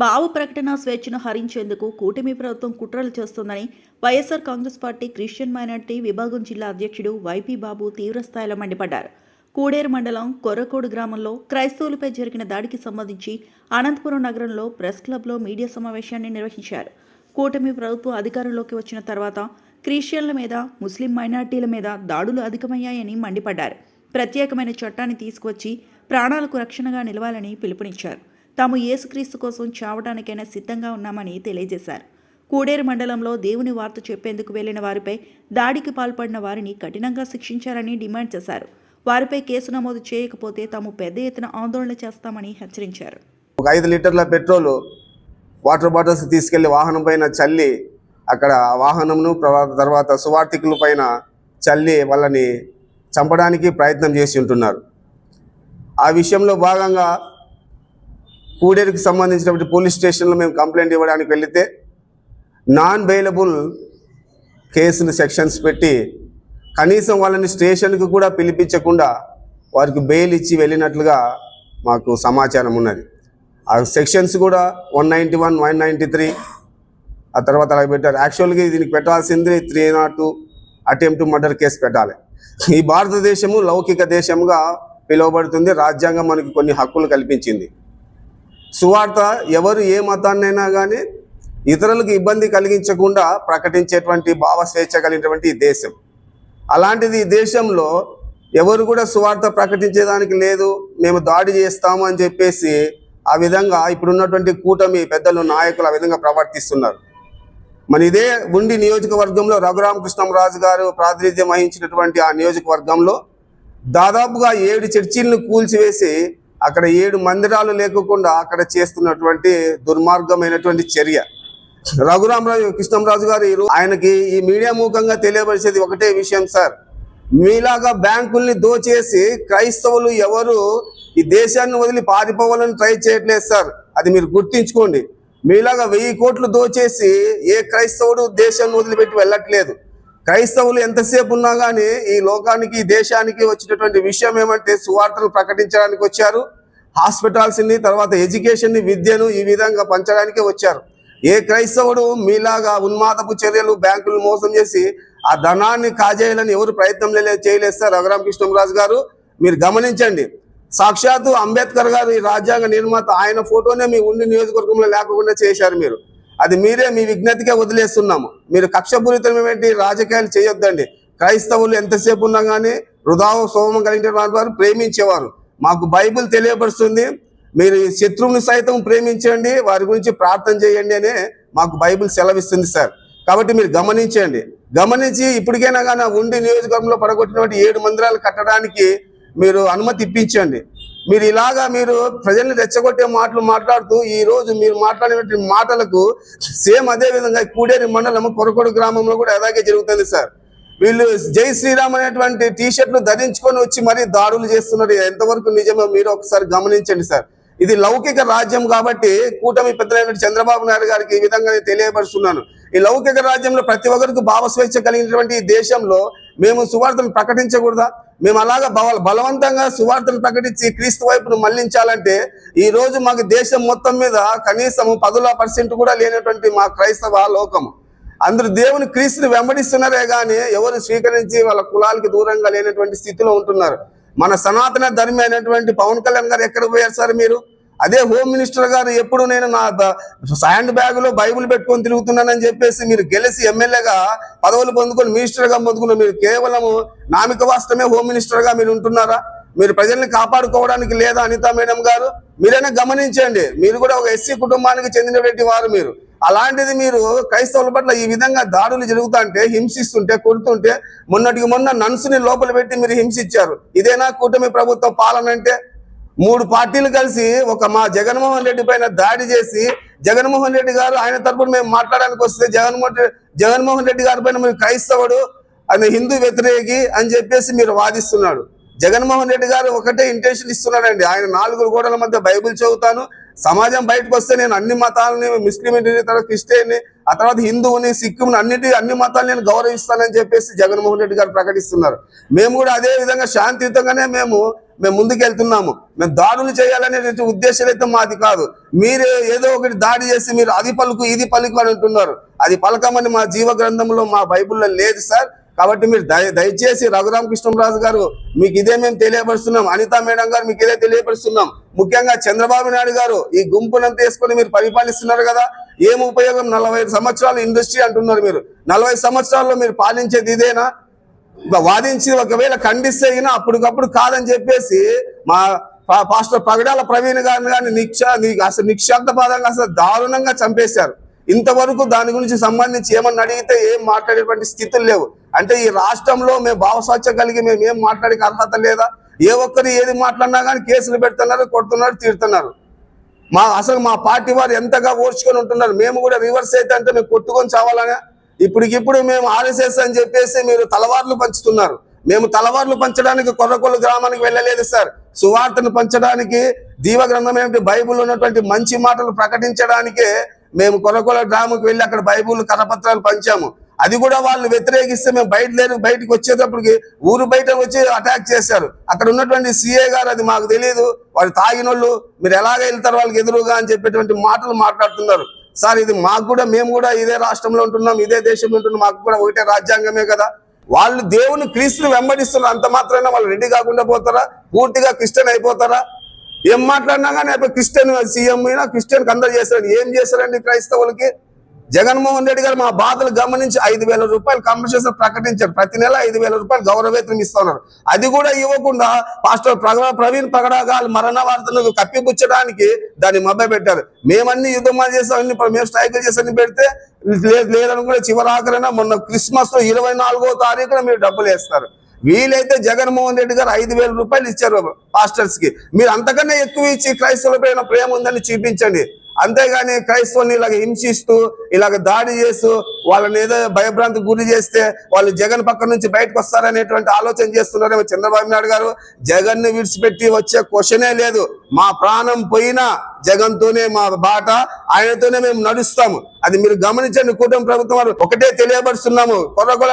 భావ ప్రకటన స్వేచ్ఛను హరించేందుకు కూటమి ప్రభుత్వం కుట్రలు చేస్తోందని YSR Congress party Christian minority విభాగం జిల్లా అధ్యక్షుడు వైపీ బాబు తీవ్రస్థాయిలో మండిపడ్డారు. కూడేరు మండలం కొర్రకోడు గ్రామంలో క్రైస్తవులపై జరిగిన దాడికి సంబంధించి అనంతపురం నగరంలో ప్రెస్ క్లబ్లో మీడియా సమావేశాన్ని నిర్వహించారు. కూటమి ప్రభుత్వం అధికారంలోకి వచ్చిన తర్వాత క్రిస్టియన్ల మీద ముస్లిం మైనార్టీల మీద దాడులు అధికమయ్యాయని మండిపడ్డారు. ప్రత్యేకమైన చట్టాన్ని తీసుకువచ్చి ప్రాణాలకు రక్షణగా నిలవాలని పిలుపునిచ్చారు. తాము యేసుక్రీస్తు కోసం చావడానికైనా సిద్ధంగా ఉన్నామని తెలియజేశారు. కూడేరు మండలంలో దేవుని వార్త చెప్పేందుకు వెళ్ళిన వారిపై దాడికి పాల్పడిన వారిని కఠినంగా శిక్షించాలని డిమాండ్ చేశారు. వారిపై కేసు నమోదు చేయకపోతే తాము పెద్ద ఎత్తున ఆందోళన చేస్తామని హెచ్చరించారు. ఒక ఐదు లీటర్ల పెట్రోల్ వాటర్ బాటిల్స్ తీసుకెళ్ళి వాహనం పైన చల్లి అక్కడ వాహనంను తర్వాత సువార్థికుల పైన చల్లి వాళ్ళని చంపడానికి ప్రయత్నం చేసి ఉంటున్నారు. ఆ విషయంలో భాగంగా కూడేరుకు సంబంధించినటువంటి పోలీస్ స్టేషన్లో మేము కంప్లైంట్ ఇవ్వడానికి వెళితే నాన్ బెయిలబుల్ కేసులు సెక్షన్స్ పెట్టి కనీసం వాళ్ళని స్టేషన్కి కూడా పిలిపించకుండా వారికి బెయిల్ ఇచ్చి వెళ్ళినట్లుగా మాకు సమాచారం ఉన్నది. ఆ సెక్షన్స్ కూడా one ninety one one ninety three ఆ తర్వాత అలా పెట్టారు. యాక్చువల్గా దీనికి పెట్టాల్సింది three not two attempt murder case పెట్టాలి. ఈ భారతదేశము లౌకిక దేశంగా పిలువబడుతుంది. రాజ్యాంగం మనకి కొన్ని హక్కులు కల్పించింది. సువార్త ఎవరు ఏ మతాన్నైనా కానీ ఇతరులకు ఇబ్బంది కలిగించకుండా ప్రకటించేటువంటి భావ స్వేచ్ఛ కలిగినటువంటి దేశం. అలాంటిది ఈ దేశంలో ఎవరు కూడా సువార్త ప్రకటించేదానికి లేదు మేము దాడి చేస్తాము అని చెప్పేసి ఆ విధంగా ఇప్పుడున్నటువంటి కూటమి పెద్దలు నాయకులు ఆ విధంగా ప్రవర్తిస్తున్నారు. మన ఇదే ఉండి నియోజకవర్గంలో రఘురామకృష్ణరాజు గారు ప్రాతినిధ్యం వహించినటువంటి ఆ నియోజకవర్గంలో దాదాపుగా ఏడు చర్చిలను కూల్చివేసి అక్కడ ఏడు మందిరాలు లేకుండా అక్కడ చేస్తున్నటువంటి దుర్మార్గమైనటువంటి చర్య. రఘురామరాజు కృష్ణంరాజు గారు ఆయనకి ఈ మీడియా మూకంగా తెలియపరిచేది ఒకటే విషయం సార్. మీలాగా బ్యాంకుల్ని దోచేసి క్రైస్తవులు ఎవరు ఈ దేశాన్ని వదిలి పారిపోవాలని ట్రై చేయట్లేదు సార్. అది మీరు గుర్తించుకోండి. మీలాగా వెయ్యి కోట్లు దోచేసి ఏ క్రైస్తవుడు దేశాన్ని వదిలిపెట్టి వెళ్ళట్లేదు. క్రైస్తవులు ఎంతసేపు ఉన్నా కానీ ఈ లోకానికి దేశానికి వచ్చినటువంటి విషయం ఏమంటే సువార్తను ప్రకటించడానికి వచ్చారు. హాస్పిటల్స్ని తర్వాత ఎడ్యుకేషన్ని విద్యను ఈ విధంగా పంచడానికే వచ్చారు. ఏ క్రైస్తవుడు మీలాగా ఉన్మాదపు చర్యలు బ్యాంకులు మోసం చేసి ఆ ధనాన్ని కాజేయాలని ఎవరు ప్రయత్నం చేయలేదు సార్ రఘురామకృష్ణరాజు గారు. మీరు గమనించండి. సాక్షాత్తు అంబేద్కర్ గారు ఈ రాజ్యాంగ నిర్మాత ఆయన ఫోటోనే మీ ఉండి నియోజకవర్గంలో లేకుండా చేశారు మీరు. అది మీరే మీ విజ్ఞతకే వదిలేస్తున్నాము. మీరు కక్షపూరితమైనటువంటి రాజకీయాలు చేయొద్దండి. క్రైస్తవులు ఎంతసేపు ఉన్నా కానీ హృదయ సోమం కలిగిన వారు ప్రేమించేవారు. మాకు బైబిల్ తెలియపరుస్తుంది. మీరు శత్రువుని సైతం ప్రేమించండి. వారి గురించి ప్రార్థన చేయండి అని మాకు బైబిల్ సెలవిస్తుంది సార్. కాబట్టి మీరు గమనించండి. గమనించి ఇప్పటికైనా కానీ ఉండి నియోజకవర్గంలో పడగొట్టినటువంటి ఏడు మందిరాలు కట్టడానికి మీరు అనుమతి ఇప్పించండి. మీరు ఇలాగా మీరు ప్రజల్ని రెచ్చగొట్టే మాటలు మాట్లాడుతూ ఈ రోజు మీరు మాట్లాడినటువంటి మాటలకు సేమ్ అదే విధంగా కూడేరి మండలం కొరకొడు గ్రామంలో కూడా అలాగే జరుగుతుంది సార్. వీళ్ళు జై శ్రీరామ్ అనేటువంటి టీ షర్ట్లు ధరించుకొని వచ్చి మరీ దాడులు చేస్తున్నారు. ఎంతవరకు నిజమో మీరు ఒకసారి గమనించండి సార్. ఇది లౌకిక రాజ్యం కాబట్టి కూటమి పెద్దలైన చంద్రబాబు నాయుడు గారికి ఈ విధంగా నేను తెలియపరుస్తున్నాను. ఈ లౌకిక రాజ్యంలో ప్రతి ఒక్కరికి భావ స్వేచ్ఛ కలిగినటువంటి ఈ దేశంలో మేము సువార్తను ప్రకటించకూడదా? మేము అలాగా బల బలవంతంగా సువార్తను ప్రకటించి క్రీస్తు వైపును మళ్ళించాలంటే ఈ రోజు మాకు దేశం మొత్తం మీద కనీసం పదుల పర్సెంట్ కూడా లేనటువంటి మా క్రైస్తవ లోకం. అందరు దేవుని క్రీస్తుని వెంబడిస్తున్నారే కానీ ఎవరు స్వీకరించి వాళ్ళ కులాలకి దూరంగా లేనటువంటి స్థితిలో ఉంటున్నారు. మన సనాతన ధర్మి అయినటువంటి పవన్ కళ్యాణ్ గారు ఎక్కడ పోయారు సార్ మీరు? అదే హోమ్ మినిస్టర్ గారు ఎప్పుడు నేను నా హ్యాండ్ బ్యాగ్లో బైబుల్ పెట్టుకొని తిరుగుతున్నానని చెప్పేసి మీరు గెలిచి ఎమ్మెల్యేగా పదవులు పొందుకొని మినిస్టర్గా పొందుకున్న మీరు కేవలము నామిక వాస్తవమే హోమ్ మినిస్టర్గా మీరు ఉంటున్నారా? మీరు ప్రజల్ని కాపాడుకోవడానికి లేదా అనితా మేడం గారు? మీరైనా గమనించండి మీరు కూడా ఒక ఎస్సీ కుటుంబానికి చెందినటువంటి వారు మీరు. అలాంటిది మీరు క్రైస్తవుల పట్ల ఈ విధంగా దాడులు జరుగుతుంటే హింసిస్తుంటే కొడుతుంటే మొన్నటికి మొన్న నన్సుని లోపల పెట్టి మీరు హింసించారు. ఇదేనా కూటమి ప్రభుత్వ పాలన అంటే? మూడు పార్టీలు కలిసి ఒక మా జగన్మోహన్ రెడ్డి పైన దాడి చేసి జగన్మోహన్ రెడ్డి గారు ఆయన తరపున మేము మాట్లాడడానికి వస్తే జగన్మోహన్ జగన్మోహన్ రెడ్డి గారి పైన మీరు క్రైస్తవుడు ఆయన హిందూ వ్యతిరేకి అని చెప్పేసి మీరు వాదిస్తున్నాడు. జగన్మోహన్ రెడ్డి గారు ఒకటే ఇంటెన్షన్ ఇస్తున్నాడండి. ఆయన నాలుగు గోడల మధ్య బైబిల్ చదువుతాను. సమాజం బయటకు వస్తే నేను అన్ని మతాలని ముస్లింని తర్వాత క్రిస్టియన్ని ఆ తర్వాత హిందువుని సిక్కుని అన్నిటి అన్ని మతాలు నేను గౌరవిస్తానని చెప్పేసి జగన్మోహన్ రెడ్డి గారు ప్రకటిస్తున్నారు. మేము కూడా అదే విధంగా శాంతియుతంగానే మేము మేము ముందుకు వెళ్తున్నాము మేము దాడులు చేయాలనేటువంటి ఉద్దేశం అయితే మాది కాదు. మీరే ఏదో ఒకటి దాడి చేసి మీరు అది పలుకు ఇది పలుకు అని అంటున్నారు. అది పలకమని మా జీవ గ్రంథంలో మా బైబిల్లో లేదు సార్. కాబట్టి మీరు దయ దయచేసి రఘురామకృష్ణరాజు గారు మీకు ఇదే మేము తెలియపరుస్తున్నాం. అనితా మేడం గారు మీకు ఇదే తెలియపరుస్తున్నాం. ముఖ్యంగా చంద్రబాబు నాయుడు గారు ఈ గుంపునంతా వేసుకొని మీరు పరిపాలిస్తున్నారు కదా. ఏం ఉపయోగం? నలభై ఐదు సంవత్సరాలు ఇండస్ట్రీ అంటున్నారు మీరు. నలభై సంవత్సరాల్లో మీరు పాలించేది ఇదేనా? వాదించి ఒకవేళ ఖండిస్తే అయినా అప్పటికప్పుడు కాదని చెప్పేసి మా పాస్టర్ పగడాల ప్రవీణ్ గారిని కానీ నిక్ష అసలు నిక్షార్థపాదంగా అసలు దారుణంగా చంపేశారు. ఇంతవరకు దాని గురించి సంబంధించి ఏమన్నా అడిగితే ఏం మాట్లాడేటువంటి స్థితులు లేవు. అంటే ఈ రాష్ట్రంలో మేము భావస్వాచ్యం కలిగి మేము ఏం మాట్లాడే అర్హత లేదా? ఏ ఒక్కరు ఏది మాట్లాడినా కానీ కేసులు పెడుతున్నారు కొడుతున్నారు తీరుతున్నారు. మా అసలు మా పార్టీ వారు ఎంతగా ఓర్చుకొని ఉంటున్నారు? మేము కూడా రివర్స్ అయితే అంటే మేము కొట్టుకొని చావాలనే ఇప్పటికిప్పుడు మేము ఆర్ఎస్ఎస్ అని చెప్పేసి మీరు తలవార్లు పంచుతున్నారు. మేము తలవార్లు పంచడానికి కొర్రకొల్లు గ్రామానికి వెళ్ళలేదు సార్. సువార్తను పంచడానికి దీవ గ్రంథం ఏమిటి? బైబిల్ ఉన్నటువంటి మంచి మాటలు ప్రకటించడానికే మేము కొర్రకొల్ల గ్రామంకి వెళ్ళి అక్కడ బైబిల్ కరపత్రాలు పంచాము. అది కూడా వాళ్ళు వ్యతిరేకిస్తే మేము బయట లేని బయటకు వచ్చేటప్పటికి ఊరు బయట వచ్చి అటాక్ చేశారు. అక్కడ ఉన్నటువంటి సిఏ గారు అది మాకు తెలియదు వాళ్ళు తాగినోళ్ళు మీరు ఎలాగ వెళ్తారు వాళ్ళకి ఎదురుగా అని చెప్పేటువంటి మాటలు మాట్లాడుతున్నారు. సార్ ఇది మాకు కూడా మేము కూడా ఇదే రాష్ట్రంలో ఉంటున్నాం ఇదే దేశంలో ఉంటున్నాం మాకు కూడా ఒకటే రాజ్యాంగమే కదా. వాళ్ళు దేవుని క్రీస్తుని వెంబడిస్తున్నారు అంత మాత్రమే వాళ్ళు రెడీ కాకుండా పోతారా? పూర్తిగా క్రిస్టియన్ అయిపోతారా? ఏం మాట్లాడినా కానీ క్రిస్టియన్ సీఎం అయినా క్రిస్టియన్ అందరు చేస్తారు ఏం చేస్తారండి క్రైస్తవులకి? జగన్మోహన్ రెడ్డి గారు మా బాధలు గమనించి ఐదు వేల రూపాయలు కంపెన్సేషన్ ప్రకటించారు. ప్రతి నెల ఐదు వేల రూపాయలు గౌరవేతనం ఇస్తున్నారు అది కూడా ఇవ్వకుండా పాస్టర్ ప్రగ ప్రవీణ్ పగడాగాలు మరణ వార్తను కప్పిపుచ్చడానికి దాన్ని మభ్య పెట్టారు మేమన్నీ యుద్ధమాలు చేసాం అన్ని మేము స్ట్రైకులు చేసి పెడితే లేదు లేదని కూడా చివరాఖరైనా మొన్న క్రిస్మస్ ఇరవై నాలుగో తారీఖున మీరు డబ్బులు వేస్తారు. వీలైతే జగన్మోహన్ రెడ్డి గారు ఐదు వేల రూపాయలు ఇచ్చారు పాస్టర్స్కి మీరు అంతకన్నా ఎక్కువ ఇచ్చి క్రైస్తవులపైన ప్రేమ ఉందని చూపించండి. అంతేగాని క్రైస్తవుని ఇలాగ హింసిస్తూ ఇలాగ దాడి చేస్తూ వాళ్ళని ఏదో భయభ్రాంతి గురి చేస్తే వాళ్ళు జగన్ పక్క నుంచి బయటకు వస్తారనేటువంటి ఆలోచన చేస్తున్నారేమో చంద్రబాబు నాయుడు గారు. జగన్ని విడిచిపెట్టి వచ్చే క్వశ్చనే లేదు. మా ప్రాణం పోయినా జగన్తోనే మా బాట ఆయనతోనే మేము నడుస్తాము. అది మీరు గమనించండి కూటమి ప్రభుత్వం వారు ఒకటే తెలియపరుస్తున్నాము. కొరకొల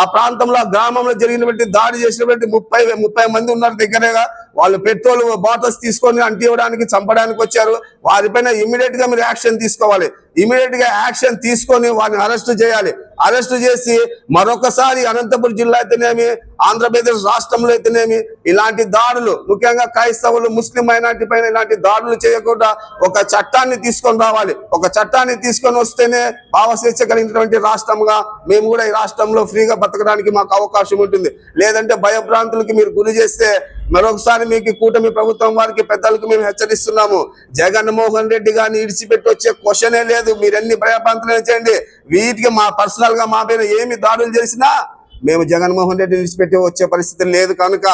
ఆ ప్రాంతంలో గ్రామంలో జరిగినటువంటి దాడి చేసినటువంటి ముప్పై ముప్పై మంది ఉన్నారు దగ్గరగా. వాళ్ళు పెట్రోల్ బాటిల్స్ తీసుకొని అంటివ్వడానికి చంపడానికి వచ్చారు. వారిపైన ఇమీడియట్గా మీరు యాక్షన్ తీసుకోవాలి. ఇమీడియట్గా యాక్షన్ తీసుకొని వారిని అరెస్ట్ చేయాలి. అరెస్ట్ చేసి మరొకసారి అనంతపురం జిల్లా అయితేనేమి ఆంధ్రప్రదేశ్ రాష్ట్రంలో అయితేనేమి ఇలాంటి దాడులు ముఖ్యంగా క్రైస్తవులు ముస్లిం మైనార్టీ పైన ఇలాంటి దాడులు చేయకుండా ఒక చట్టాన్ని తీసుకొని రావాలి. ఒక చట్టాన్ని తీసుకొని వస్తేనే భావస్వేచ్ఛ కలిగినటువంటి రాష్ట్రంగా మేము కూడా ఈ రాష్ట్రంలో ఫ్రీగా బతకడానికి మాకు అవకాశం ఉంటుంది. లేదంటే భయభ్రాంతులకి మీరు గురి చేస్తే మరొకసారి మీకు కూటమి ప్రభుత్వం వారికి పెద్దలకు మేము హెచ్చరిస్తున్నాము. జగన్మోహన్ రెడ్డి గారిని ఇడిచిపెట్టి వచ్చే క్వశ్చనే లేదు. మీరు ఎన్ని భయభ్రాంతులు చేయండి. వీటికి మా పర్సనల్గా మా పైన ఏమి దాడులు చేసినా మేము జగన్మోహన్ రెడ్డి విడిచిపెట్టి వచ్చే పరిస్థితి లేదు కనుక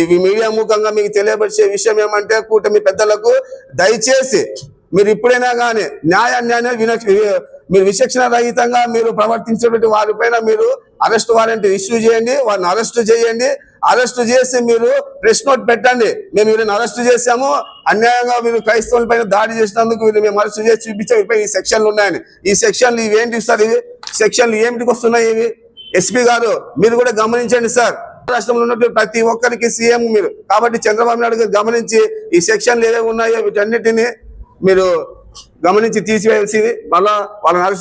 ఇవి మీడియా ముఖంగా మీకు తెలియపరిచే విషయం ఏమంటే కూటమి పెద్దలకు దయచేసి మీరు ఇప్పుడైనా కానీ న్యాయాన్ని అన్యాయం మీరు విచక్షణ రహితంగా మీరు ప్రవర్తించేటువంటి వారిపైన మీరు అరెస్ట్ వారెంట్ ఇష్యూ చేయండి. వారిని అరెస్ట్ చేయండి. అరెస్ట్ చేసి మీరు ప్రెస్ నోట్ పెట్టండి. మేము వీరిని అరెస్ట్ చేశాము. అన్యాయంగా మీరు క్రైస్తవుల పైన దాడి చేసినందుకు వీరిని మేము అరెస్ట్ చేసి చూపించాం ఈ సెక్షన్లు ఉన్నాయని. ఈ సెక్షన్లు ఇవి ఏంటి సార్ ఇవి? సెక్షన్లు ఏమిటికి వస్తున్నాయి ఇవి? ఎస్పీ గారు మీరు కూడా గమనించండి సార్. రాష్ట్రంలో ఉన్నటువంటి ప్రతి ఒక్కరికి సీఎం మీరు. కాబట్టి చంద్రబాబు నాయుడు గారు గమనించి ఈ సెక్షన్లు ఏవేవి ఉన్నాయో వీటన్నిటిని మీరు గమనించి తీసివేయాల్సింది. మళ్ళా వాళ్ళని అరెస్ట్